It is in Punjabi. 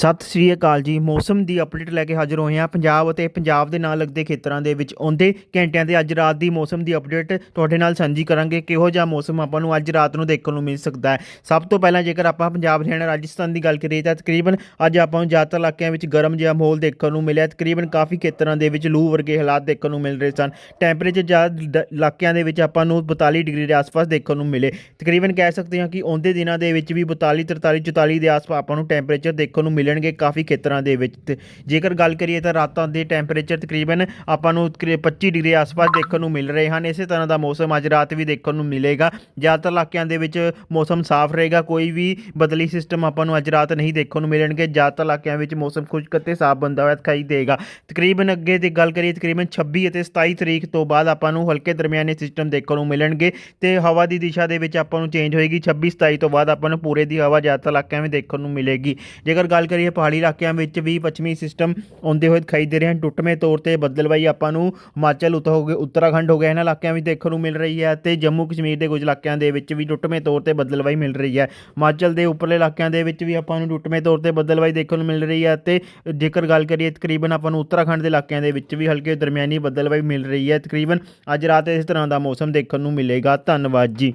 ਸਤਿ ਸ੍ਰੀ ਅਕਾਲ ਜੀ। ਮੌਸਮ ਦੀ ਅਪਡੇਟ ਲੈ ਕੇ ਹਾਜ਼ਰ ਹੋਏ ਹਾਂ। ਪੰਜਾਬ ਅਤੇ ਪੰਜਾਬ ਦੇ ਨਾਲ ਲੱਗਦੇ ਖੇਤਰਾਂ ਦੇ ਵਿੱਚ ਆਉਂਦੇ ਘੰਟਿਆਂ 'ਤੇ ਅੱਜ ਰਾਤ ਦੀ ਮੌਸਮ ਦੀ ਅਪਡੇਟ ਤੁਹਾਡੇ ਨਾਲ ਸਾਂਝੀ ਕਰਾਂਗੇ। ਕਿਹੋ ਜਿਹਾ ਮੌਸਮ ਆਪਾਂ ਨੂੰ ਅੱਜ ਰਾਤ ਨੂੰ ਦੇਖਣ ਨੂੰ ਮਿਲ ਸਕਦਾ ਹੈ। ਸਭ ਤੋਂ ਪਹਿਲਾਂ ਜੇਕਰ ਆਪਾਂ ਪੰਜਾਬ, ਹਰਿਆਣਾ, ਰਾਜਸਥਾਨ ਦੀ ਗੱਲ ਕਰੀਏ ਤਾਂ ਤਕਰੀਬਨ ਅੱਜ ਆਪਾਂ ਨੂੰ ਜ਼ਿਆਦਾਤਰ ਇਲਾਕਿਆਂ ਵਿੱਚ ਗਰਮ ਜਿਹਾ ਮਾਹੌਲ ਦੇਖਣ ਨੂੰ ਮਿਲਿਆ। ਤਕਰੀਬਨ ਕਾਫੀ ਖੇਤਰਾਂ ਦੇ ਵਿੱਚ ਲੂ ਵਰਗੇ ਹਾਲਾਤ ਦੇਖਣ ਨੂੰ ਮਿਲ ਰਹੇ ਸਨ। ਟੈਂਪਰੇਚਰ ਜ਼ਿਆਦਾ ਡ- ਇਲਾਕਿਆਂ ਦੇ ਵਿੱਚ ਆਪਾਂ ਨੂੰ 42 ਡਿਗਰੀ ਦੇ ਆਸ-ਪਾਸ ਦੇਖਣ ਨੂੰ ਮਿਲੇ। ਤਕਰੀਬਨ ਕਹਿ ਸਕਦੇ ਹਾਂ ਕਿ ਆਉਂਦੇ ਦਿਨਾਂ ਦੇ ਵਿੱਚ ਵੀ 42 43 44 ਦੇ ਆਸ-ਪਾਸ ਆਪਾਂ ਨੂੰ ਟੈਂਪਰੇਚਰ ਦੇਖਣ ਨੂੰ ਮਿਲੇ ਮਿਲਣਗੇ ਕਾਫੀ ਖੇਤਰਾਂ ਦੇ ਵਿੱਚ। ਤੇ ਜੇਕਰ ਗੱਲ ਕਰੀਏ ਤਾਂ ਰਾਤਾਂ ਦੇ ਟੈਂਪਰੇਚਰ ਤਕਰੀਬਨ ਆਪਾਂ ਨੂੰ ਤਕਰੀ- 25 ਡਿਗਰੀ ਆਸ-ਪਾਸ ਦੇਖਣ ਨੂੰ ਮਿਲ ਰਹੇ ਹਨ। ਇਸੇ ਤਰ੍ਹਾਂ ਦਾ ਮੌਸਮ ਅੱਜ ਰਾਤ ਵੀ ਦੇਖਣ ਨੂੰ ਮਿਲੇਗਾ। ਜ਼ਿਆਦਾਤਰ ਇਲਾਕਿਆਂ ਦੇ ਵਿੱਚ ਮੌਸਮ ਸਾਫ਼ ਰਹੇਗਾ। ਕੋਈ ਵੀ ਬਦਲੀ ਸਿਸਟਮ ਆਪਾਂ ਨੂੰ ਅੱਜ ਰਾਤ ਨਹੀਂ ਦੇਖਣ ਨੂੰ ਮਿਲਣਗੇ। ਜ਼ਿਆਦਾਤਰ ਇਲਾਕਿਆਂ ਵਿੱਚ ਮੌਸਮ ਖੁਸ਼ਕ ਅਤੇ ਸਾਫ਼ ਬੰਦਾ ਹੋਇਆ ਦਿਖਾਈ ਦੇਗਾ। ਤਕਰੀਬਨ ਅੱਗੇ ਦੀ ਗੱਲ ਕਰੀਏ, ਤਕਰੀਬਨ 26 ਅਤੇ 27 ਤਰੀਕ ਤੋਂ ਬਾਅਦ ਆਪਾਂ ਨੂੰ ਹਲਕੇ ਦਰਮਿਆਨੇ ਸਿਸਟਮ ਦੇਖਣ ਨੂੰ ਮਿਲਣਗੇ। ਤੇ ਹਵਾ ਦੀ ਦਿਸ਼ਾ ਦੇ ਵਿੱਚ ਆਪਾਂ ਨੂੰ ਚੇਂਜ ਹੋਏਗੀ। 26 27 ਤੋਂ ਬਾਅਦ ਆਪਾਂ ਨੂੰ ਪੂਰੇ ਦੀ ਹਵਾ ਜ਼ਿਆਦਾਤਰ ਇਲਾਕਿਆਂ ਵਿੱਚ ਦੇਖਣ ਨੂੰ ਮਿਲੇਗੀ। ਜੇਕਰ ਗੱਲ ਕਰੀਏ ਪਹਾੜੀ ਇਲਾਕਿਆਂ ਵਿੱਚ ਵੀ ਪੱਛਮੀ ਸਿਸਟਮ ਆਉਂਦੇ ਹੋਏ ਦਿਖਾਈ ਦੇ ਰਹੇ ਹਨ। ਟੁੱਟਵੇਂ ਤੌਰ ਤੇ ਬਦਲਵਾਈ ਆਪਾਂ ਨੂੰ ਹਿਮਾਚਲ, ਉਤ ਹੋ ਗਏ, ਉੱਤਰਾਖੰਡ ਹੋ ਗਿਆ ਇਹਨਾਂ ਇਲਾਕਿਆਂ ਵਿੱਚ ਦੇਖਣ ਨੂੰ ਮਿਲ ਰਹੀ ਹੈ ਤੇ ਜੰਮੂ ਕਸ਼ਮੀਰ ਦੇ ਕੁਝ ਇਲਾਕਿਆਂ ਦੇ ਵਿੱਚ ਵੀ ਟੁੱਟਵੇਂ ਤੌਰ ਤੇ ਬਦਲਵਾਈ ਮਿਲ ਰਹੀ ਹੈ। ਹਿਮਾਚਲ ਦੇ ਉੱਪਰਲੇ ਇਲਾਕਿਆਂ ਦੇ ਵਿੱਚ ਵੀ ਆਪਾਂ ਨੂੰ ਟੁੱਟਵੇਂ ਤੌਰ ਤੇ ਬਦਲਵਾਈ ਦੇਖਣ ਨੂੰ ਮਿਲ ਰਹੀ ਹੈ ਤੇ ਜੇਕਰ ਗੱਲ ਕਰੀਏ ਤਕਰੀਬਨ ਆਪਾਂ ਨੂੰ ਉੱਤਰਾਖੰਡ ਦੇ ਇਲਾਕਿਆਂ ਦੇ ਵਿੱਚ ਵੀ ਹਲਕੇ ਦਰਮਿਆਨੀ ਬਦਲਵਾਈ ਮਿਲ ਰਹੀ ਹੈ। ਤਕਰੀਬਨ ਅੱਜ ਰਾਤ ਇਸ ਤਰ੍ਹਾਂ ਦਾ ਮੌਸਮ ਦੇਖਣ ਨੂੰ ਮਿਲੇਗਾ। ਧੰਨਵਾਦ ਜੀ।